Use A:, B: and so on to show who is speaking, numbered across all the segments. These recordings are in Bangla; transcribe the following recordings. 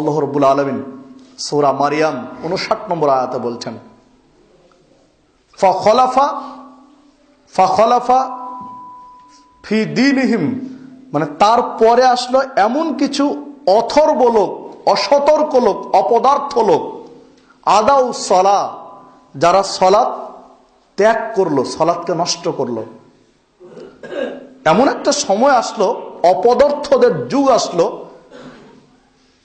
A: আল্লাহ রব্বুল আলমিন সৌরা মারিয়াম উনষাট নম্বর আয়াতে বলছেন ফলাফা ফলাফা ফি দিনহিম মানে তারপরে আসলো এমন কিছু অথর্ব লোক, অসতর্ক লোক, অপদার্থ লোক, আদাউ সলা, যারা সলাৎ ত্যাগ করল, সলাৎকে নষ্ট করল। এমন একটা সময় আসলো, অপদার্থদের যুগ আসলো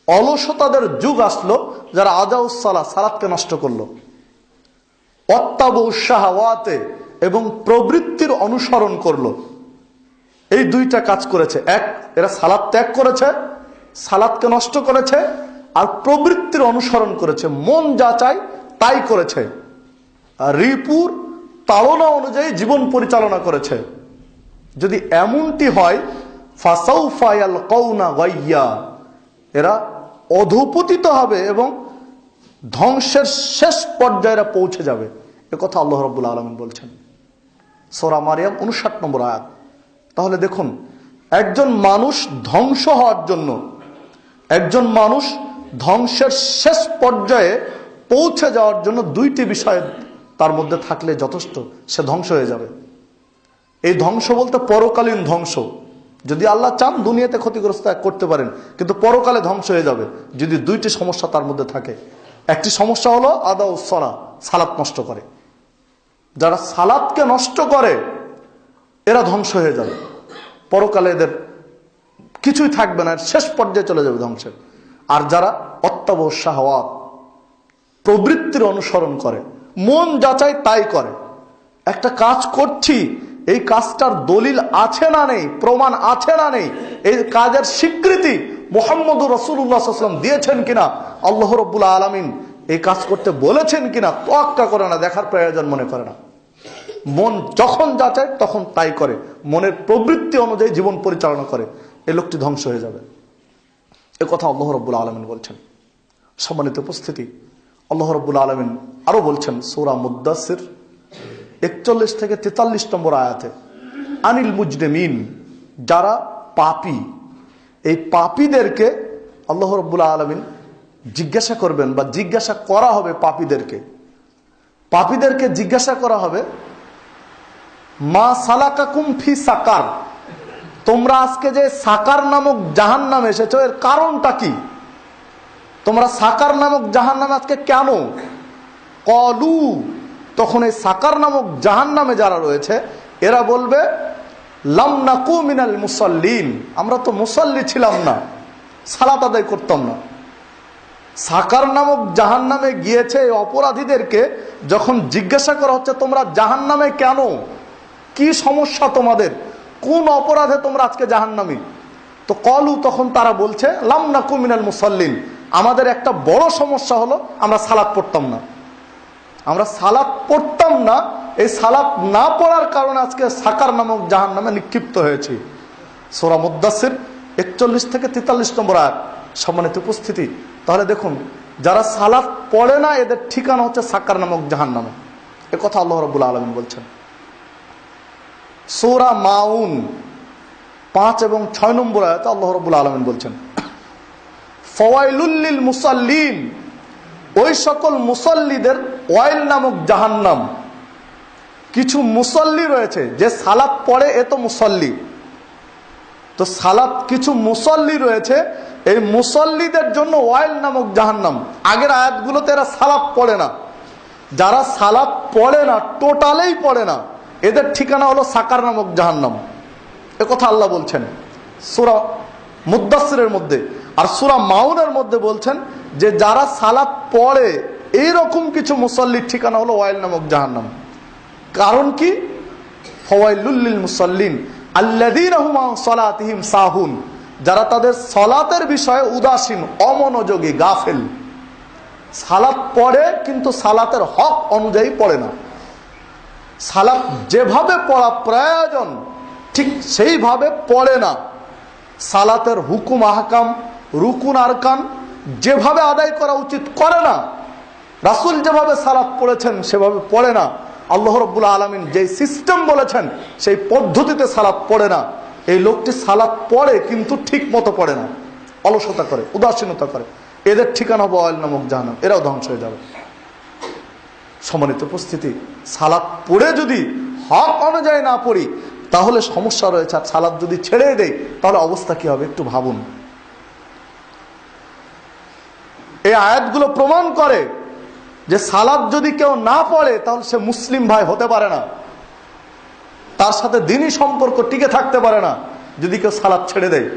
A: অলসতাদের যুগ আসলো যারা আদাউসালা সালাদকে নষ্ট করল। অত্যাব এবং প্রবৃত্তির অনুসরণ করল। এই দুইটা কাজ করেছে। এক, এরা সালাদ ত্যাগ করেছে, সালাদকে নষ্ট করেছে, আর প্রবৃত্তির অনুসরণ করেছে। মন যা চায় তাই করেছে। রিপুর তাড়না অনুযায়ী জীবন পরিচালনা করেছে। যদি এমনটি হয় ফাসাউ ফায়াল কৌনা গাইয়া এরা অধপতিত হবে এবং ধ্বংসের শেষ পর্যায়ে এরা পৌঁছে যাবে। এ কথা আল্লাহ রব্বুল আলমিন বলছেন। সোরা মারিয়াম উনষাট নম্বর আয়াত। তাহলে দেখুন, একজন মানুষ ধ্বংস হওয়ার জন্য, একজন মানুষ ধ্বংসের শেষ পর্যায়ে পৌঁছে যাওয়ার জন্য দুইটি বিষয় তার মধ্যে থাকলে যথেষ্ট, সে ধ্বংস হয়ে যাবে। এই ধ্বংস বলতে পরকালীন ধ্বংস। যদি আল্লাহ চান দুনিয়াতে ক্ষতিগ্রস্ত করতে পারেন, কিন্তু পরকালে ধ্বংস হয়ে যাবে, যদি দুইটি সমস্যা তার মধ্যে থাকে। একটি সমস্যা হলো আদা উসরা সালাত নষ্ট করে। যারা সালাতকে নষ্ট করে, এরা ধ্বংস হয়ে যাবে। পরকালে এদের কিছুই থাকবে না শেষ পর্যায়ে চলে যাবে ধ্বংসের। আর যারা অত্যাবসাহাত প্রবৃত্তির অনুসরণ করে, মন যাচাই তাই করে। একটা কাজ করছি এই কাজটার দলিল আছে না নেই, প্রমাণ আছে না নেই, এই কাজের স্বীকৃতি মোহাম্মদ রসুল্লাহাম দিয়েছেন কিনা, আল্লাহ রব্বুল আলমিন এই কাজ করতে বলেছেন কিনা, তোয়াক্কা করে না, দেখার প্রয়োজন মনে করে না। মন যখন যা চায় তখন তাই করে, মনের প্রবৃত্তি অনুযায়ী জীবন পরিচালনা করে, এই লোকটি ধ্বংস হয়ে যাবে। এ কথা আল্লাহ রব্বুল আলমিন বলছেন। সম্মানিত উপস্থিতি, আল্লাহ রব্বুল আলমিন আরও বলছেন, সৌরা মুদাসির একচল্লিশ থেকে তেতাল্লিশ নম্বর আয়াতে, আনিল মুজরেমিন, যারা পাপি, এই পাপীদেরকে আল্লাহ রব্বুল্লা আলমিন জিজ্ঞাসা করবেন বা জিজ্ঞাসা করা হবে পাপীদেরকে। পাপীদেরকে জিজ্ঞাসা করা হবে, মা সালাকাকুম ফি সাকার, তোমরা আজকে যে সাকার নামক জাহান নামে এসেছ, এর কারণটা কি? তোমরা সাকার নামক জাহান নামে আজকে কেন? কলু তখন এই সাকার নামক জাহান নামে যারা রয়েছে, এরা বলবে লামনাকু মিনাল মুসল্লিন। আমরা তো মুসল্লি ছিলাম না, সালাত আদায় করতাম না। সাকার নামক জাহান নামে গিয়েছে অপরাধীদেরকে, যখন জিজ্ঞাসা করা হচ্ছে, তোমরা জাহান নামে কেন? কি সমস্যা তোমাদের? কোন অপরাধে তোমরা আজকে জাহান নামি তো কলু তখন তারা বলছে লামনাকু মিনাল মুসল্লিন। আমাদের একটা বড় সমস্যা হলো, আমরা সালাদ পড়তাম না। আমরা সালাপ পড়তাম না, এই সালাপ না পড়ার কারণে আজকে সাকার নামক জাহান নামে নিক্ষিপ্ত হয়েছি। সোরা মুদাসির একচল্লিশ থেকে তেতাল্লিশ নম্বর আয়াত, সম্মানিত উপস্থিতি। তাহলে দেখুন, যারা সালাদ পড়ে না, এদের ঠিকানা হচ্ছে সাকার নামক জাহান নামে এ কথা আল্লাহ রবুল আলমিন বলছেন। সোরা মাউন, পাঁচ এবং ছয় নম্বর আয়াত আল্লাহ রবুল আলমিন বলছেন ফওয়াইলুল্লিল মুসাল্লিন ওই সকল মুসল্লিদের ওয়াইল নামক জাহান্নাম। কিছু মুসল্লি রয়েছে, যে সালাত পড়ে এ তো মুসল্লি। তো সালাত, কিছু মুসল্লি রয়েছে, এই মুসল্লিদের জন্য ওয়াইল নামক জাহান্নাম। আগের আয়াতগুলোতে এরা সালাত পড়ে না। যারা সালাত পড়ে না, টোটালেই পড়ে না, এদের ঠিকানা হলো সাকার নামক জাহান্নাম। এ কথা আল্লাহ বলছেন। সুরা মুদাসিরের মধ্যে। আর সুরা মাউনের মধ্যে বলছেন যে যারা সালাত পড়ে, এইরকম কিছু মুসল্লির ঠিকানা হলো ওয়াইল নামক জাহান্নাম। কারণ কি? ফওয়াইলুল্লিল মুসল্লিন আল্লাদিন সাহুন, যারা তাদের সলাতের বিষয়ে উদাসীন, অমনোযোগী, গাফেল। সালাত পড়ে, কিন্তু সালাতের হক অনুযায়ী পড়ে না। সালাত যেভাবে পড়া প্রয়োজন, ঠিক সেইভাবে পড়ে না। সালাতের হুকুম, আহকাম রুকুন আরকান যেভাবে আদায় করা উচিত করে না, রাসুল যেভাবে সালাত পড়েছেন সেভাবে পড়ে না, আল্লাহ রব্বুল আলমিন যে সিস্টেম বলেছেন সেই পদ্ধতিতে সালাত পড়ে না। এই লোকটি সালাত পড়ে কিন্তু ঠিক মতো পড়ে না, অলসতা করে, উদাসীনতা করে। এদের ঠিকানা বয়েল নামক জাহান্নাম, এরাও ধ্বংস হয়ে যাবে। সম্মানিত উপস্থিতি সালাদ পড়ে যদি হক অনুযায়ী না পড়ি, তাহলে সমস্যা রয়েছে। আর সালাদ যদি ছেড়ে দেয় তাহলে অবস্থা কি হবে? একটু ভাবুন। এই আয়াতগুলো প্রমাণ করে যে সালাদ যদি কেউ না পড়ে, তাহলে সে মুসলিম ভাই হতে পারে না। তার সাথে দিনই সম্পর্ক টিকে থাকতে পারে না, যদি কেউ সালাদ ছেড়ে দেয়।